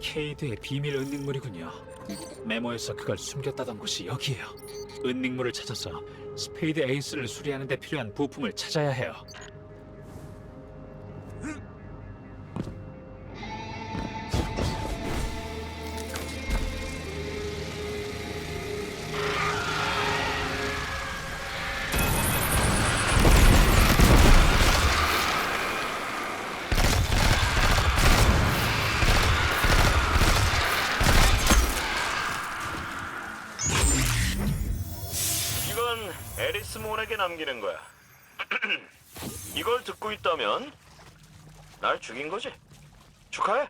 케이드의 비밀 은닉물이군요. 메모에서 그걸 숨겼다던 곳이 여기예요. 은닉물을 찾아서 스페이드 에이스를 수리하는 데 필요한 부품을 찾아야 해요. 남기는 거야. 이걸 듣고 있다면 날 죽인 거지. 축하해.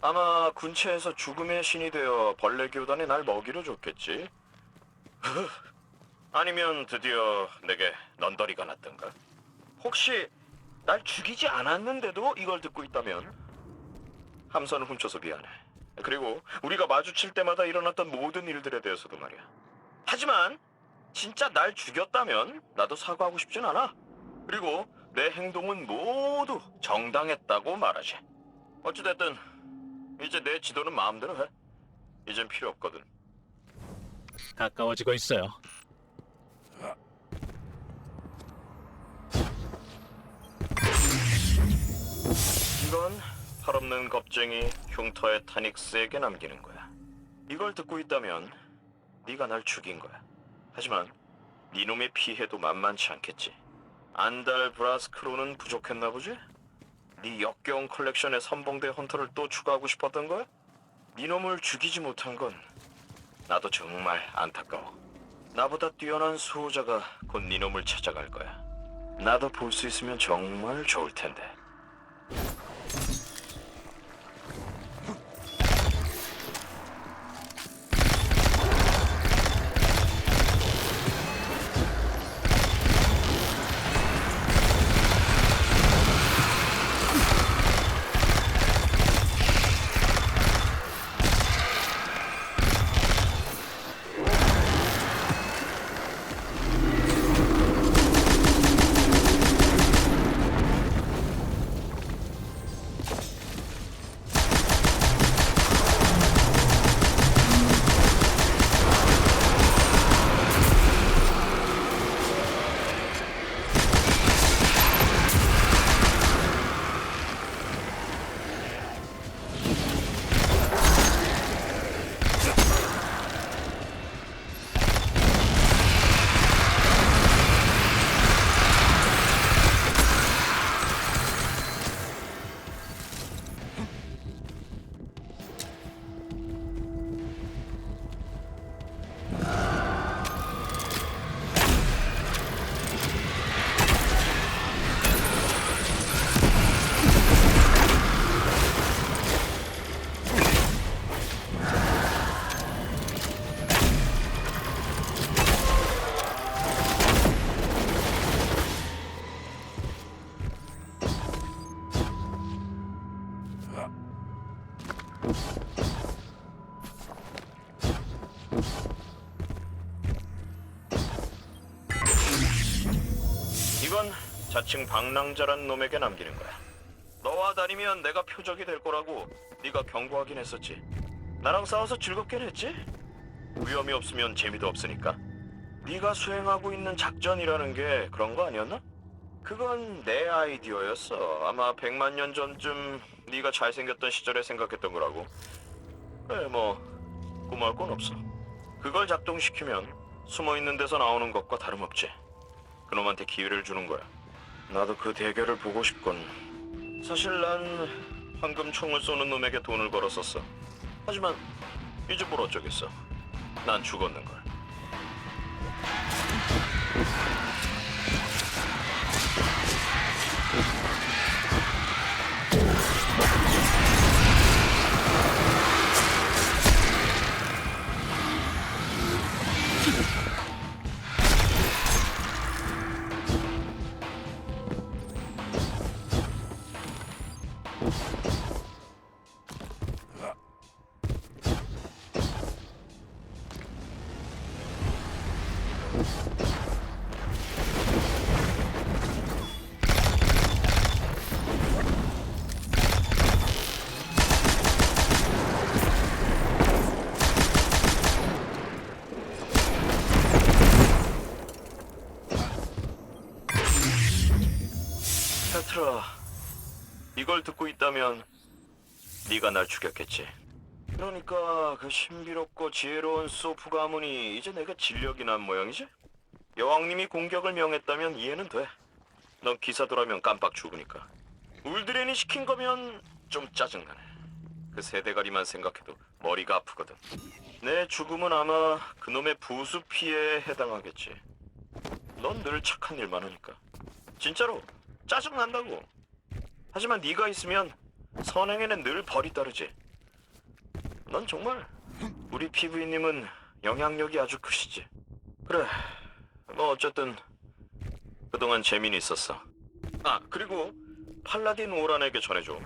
아마 군체에서 죽음의 신이 되어 벌레 교단에 날 먹이로 줬겠지. 아니면 드디어 내게 넌더리가 났던가. 혹시 날 죽이지 않았는데도 이걸 듣고 있다면 함선을 훔쳐서 미안해. 그리고 우리가 마주칠 때마다 일어났던 모든 일들에 대해서도 말이야. 하지만 진짜 날 죽였다면 나도 사과하고 싶진 않아. 그리고 내 행동은 모두 정당했다고 말하지. 어찌됐든 이제 내 지도는 마음대로 해. 이젠 필요 없거든. 가까워지고 있어요. 이건 팔없는 겁쟁이 흉터의 타닉스에게 남기는 거야. 이걸 듣고 있다면 네가 날 죽인 거야. 하지만 네 놈의 피해도 만만치 않겠지. 안달 브라스크로는 부족했나 보지? 네 역겨운 컬렉션의 선봉대 헌터를 또 추가하고 싶었던 거야? 네 놈을 죽이지 못한 건 나도 정말 안타까워. 나보다 뛰어난 수호자가 곧네 놈을 찾아갈 거야. 나도 볼 수 있으면 정말 좋을 텐데. 자칭 방랑자란 놈에게 남기는 거야. 너와 다니면 내가 표적이 될 거라고 네가 경고하긴 했었지. 나랑 싸워서 즐겁긴 했지. 위험이 없으면 재미도 없으니까. 네가 수행하고 있는 작전이라는 게 그런 거 아니었나? 그건 내 아이디어였어. 아마 100만 년 전쯤 네가 잘생겼던 시절에 생각했던 거라고. 그래 뭐 꿈할 건 없어. 그걸 작동시키면 숨어 있는 데서 나오는 것과 다름없지. 그놈한테 기회를 주는 거야. 나도 그 대결을 보고 싶군. 사실 난 황금 총을 쏘는 놈에게 돈을 걸었었어. 하지만 이제 뭘 어쩌겠어. 난 죽었는 걸. 셔틀 이걸 듣고 있다면 네가 날 죽였겠지. 그러니까 그 신비롭고 지혜로운 소프 가문이 이제 내가 진력이 난 모양이지? 여왕님이 공격을 명했다면 이해는 돼. 넌 기사도라면 깜빡 죽으니까. 울드렌이 시킨 거면 좀 짜증나네. 그 세대가리만 생각해도 머리가 아프거든. 내 죽음은 아마 그놈의 부수 피해에 해당하겠지. 넌 늘 착한 일만 하니까. 진짜로 짜증 난다고. 하지만 네가 있으면 선행에는 늘 벌이 따르지. 넌 정말 우리 피부인님은 영향력이 아주 크시지. 그래. 뭐 어쨌든 그동안 재미는 있었어. 아 그리고 팔라딘 오란에게 전해줘.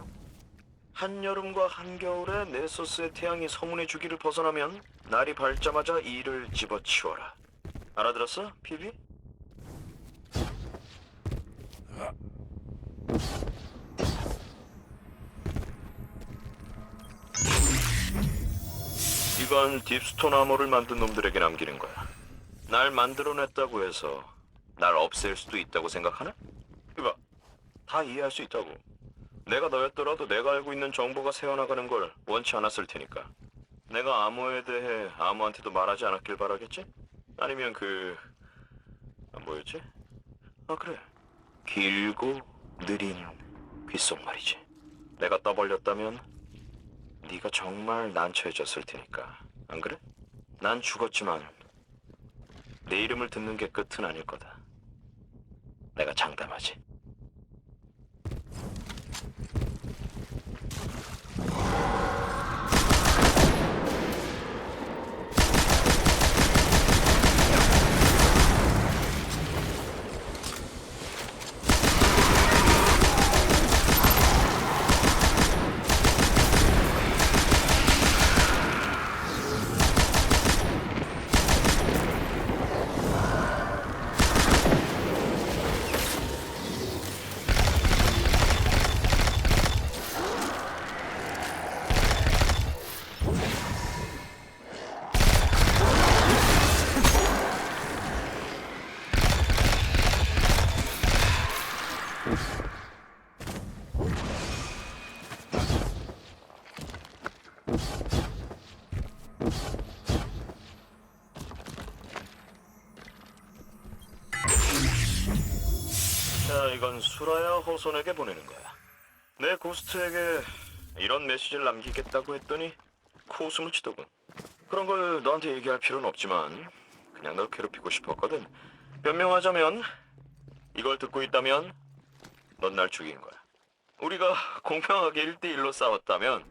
한여름과 한겨울에 네소스의 태양이 서문의 주기를 벗어나면 날이 밝자마자 이를 집어치워라. 알아들었어, 피비? 이건 딥스톤 아머를 만든 놈들에게 남기는 거야. 날 만들어냈다고 해서 날 없앨 수도 있다고 생각하나? 이봐, 다 이해할 수 있다고. 내가 너였더라도 내가 알고 있는 정보가 새어나가는 걸 원치 않았을 테니까. 내가 암호에 대해 아무한테도 말하지 않았길 바라겠지? 아니면 그... 아, 뭐였지? 아 그래. 길고 느린 귓속말이지. 내가 떠벌렸다면 네가 정말 난처해졌을 테니까. 안 그래? 난 죽었지만 내 이름을 듣는 게 끝은 아닐 거다. 내가 장담하지. 수라야 호손에게 보내는 거야. 내 고스트에게 이런 메시지를 남기겠다고 했더니 코웃음을 치더군. 그런 걸 너한테 얘기할 필요는 없지만 그냥 널 괴롭히고 싶었거든. 변명하자면 이걸 듣고 있다면 넌 날 죽인 거야. 우리가 공평하게 1대1로 싸웠다면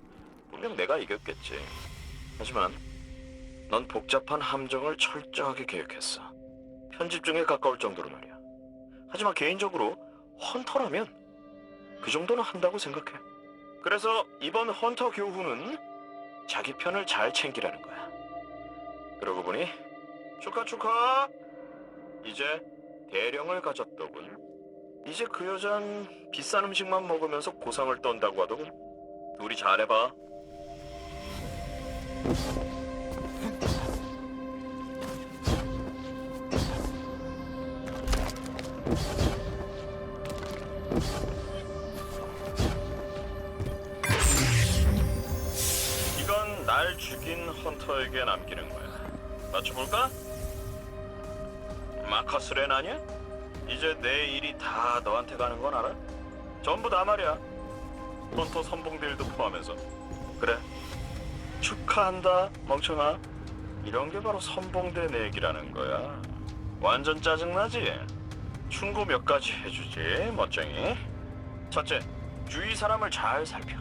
분명 내가 이겼겠지. 하지만 넌 복잡한 함정을 철저하게 계획했어. 편집 중에 가까울 정도로 말이야. 하지만 개인적으로 헌터라면 그 정도는 한다고 생각해. 그래서 이번 헌터 교훈은 자기 편을 잘 챙기라는 거야. 그러고 보니 축하 축하. 이제 대령을 가졌더군. 이제 그 여잔 비싼 음식만 먹으면서 고상을 떤다고 하더군. 둘이 잘해봐. 날 죽인 헌터에게 남기는 거야. 맞춰볼까? 마커스 렌 아니야? 이제 내 일이 다 너한테 가는 건 알아? 전부 다 말이야. 헌터 선봉들도 포함해서. 그래. 축하한다, 멍청아. 이런 게 바로 선봉대 내기라는 거야. 완전 짜증나지? 충고 몇 가지 해주지, 멋쟁이. 첫째, 주위 사람을 잘 살펴.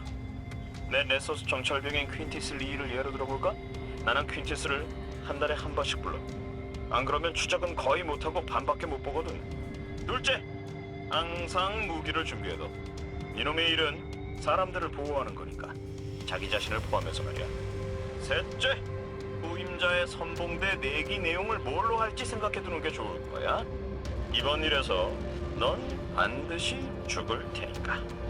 내 네소스 정찰병인 퀸티스 리를 예로 들어볼까? 나는 퀸티스를 한 달에 한 번씩 불러. 안 그러면 추적은 거의 못하고 반밖에 못 보거든. 둘째, 항상 무기를 준비해둬. 이놈의 일은 사람들을 보호하는 거니까. 자기 자신을 포함해서 말이야. 셋째, 후임자의 선봉대 내기 내용을 뭘로 할지 생각해두는 게 좋을 거야. 이번 일에서 넌 반드시 죽을 테니까.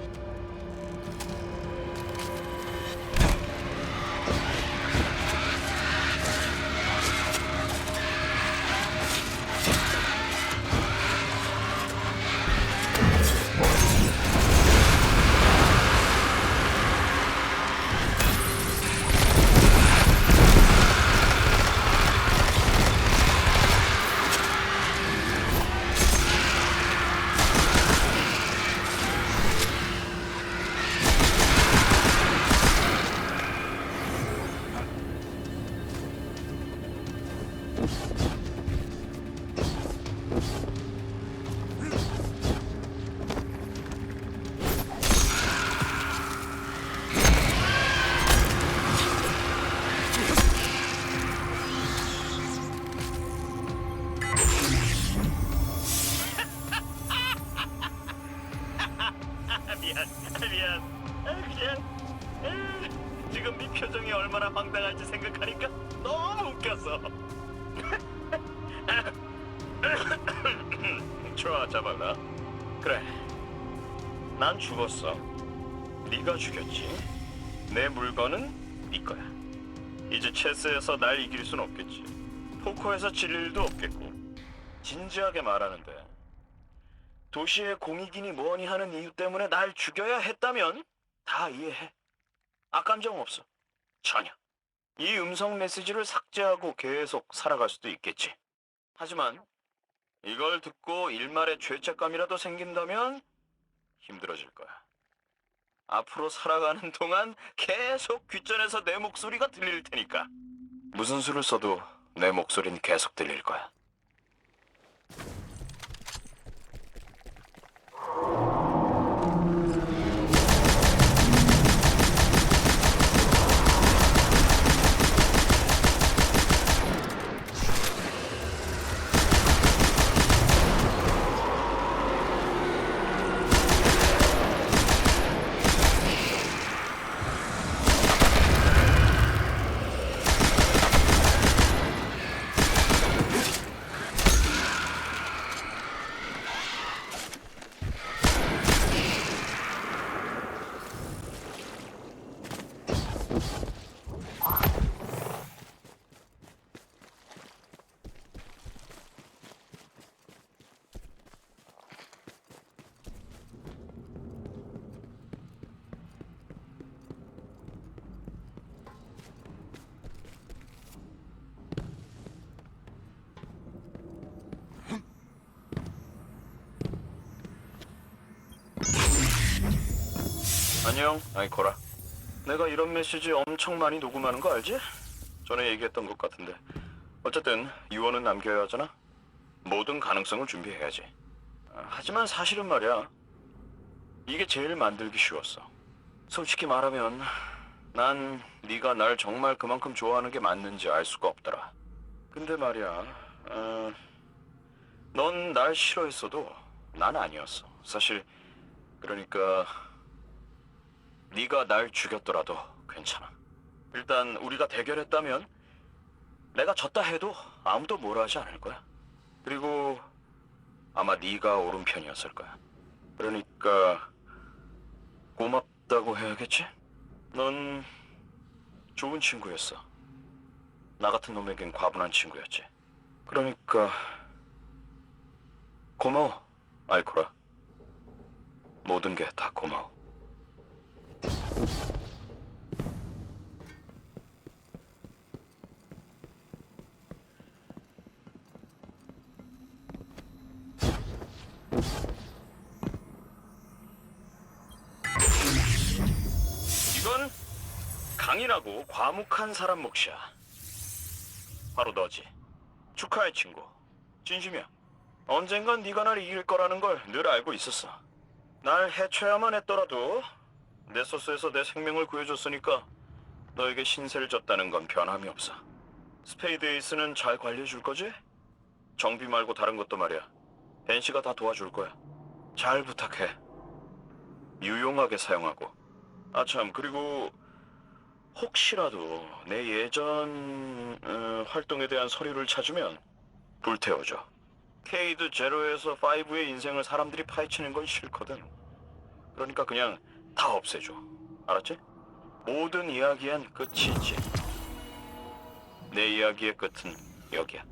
아, 그냥 에, 지금 네 표정이 얼마나 황당할지 생각하니까 너무 웃겼어. 좋아, 잡아라. 그래, 난 죽었어. 네가 죽였지. 내 물건은 네 거야. 이제 체스에서 날 이길 순 없겠지. 포커에서 질 일도 없겠고. 진지하게 말하는데 도시의 공익이니 뭐니 하는 이유 때문에 날 죽여야 했다면 다 이해해. 악감정 없어. 전혀. 이 음성 메시지를 삭제하고 계속 살아갈 수도 있겠지. 하지만 이걸 듣고 일말의 죄책감이라도 생긴다면 힘들어질 거야. 앞으로 살아가는 동안 계속 귓전에서 내 목소리가 들릴 테니까. 무슨 수를 써도 내 목소리는 계속 들릴 거야. 안녕, 아이코라. 내가 이런 메시지 엄청 많이 녹음하는 거 알지? 전에 얘기했던 것 같은데. 어쨌든 유언은 남겨야 하잖아. 모든 가능성을 준비해야지. 아, 하지만 사실은 말이야. 이게 제일 만들기 쉬웠어. 솔직히 말하면 난 네가 날 정말 그만큼 좋아하는 게 맞는지 알 수가 없더라. 근데 말이야, 어, 넌 날 싫어했어도 난 아니었어. 사실 그러니까 네가 날 죽였더라도 괜찮아. 일단 우리가 대결했다면 내가 졌다 해도 아무도 뭐라 하지 않을 거야. 그리고 아마 네가 옳은 편이었을 거야. 그러니까 고맙다고 해야겠지? 넌 좋은 친구였어. 나 같은 놈에겐 과분한 친구였지. 그러니까 고마워, 알코라. 모든 게 다 고마워. 이건 강인하고 과묵한 사람 몫이야. 바로 너지. 축하해 친구. 진심이야. 언젠간 네가 날 이길 거라는 걸 늘 알고 있었어. 날 해쳐야만 했더라도 내 소스에서 내 생명을 구해줬으니까 너에게 신세를 졌다는 건 변함이 없어. 스페이드 에이스는 잘 관리해 줄 거지? 정비 말고 다른 것도 말이야. 벤 씨가 다 도와줄 거야. 잘 부탁해. 유용하게 사용하고. 아참 그리고 혹시라도 내 예전 어, 활동에 대한 서류를 찾으면 불태워줘. 케이드 제로에서 5의 인생을 사람들이 파헤치는 건 싫거든. 그러니까 그냥 다 없애줘. 알았지? 모든 이야기엔 끝이 있지. 내 이야기의 끝은 여기야.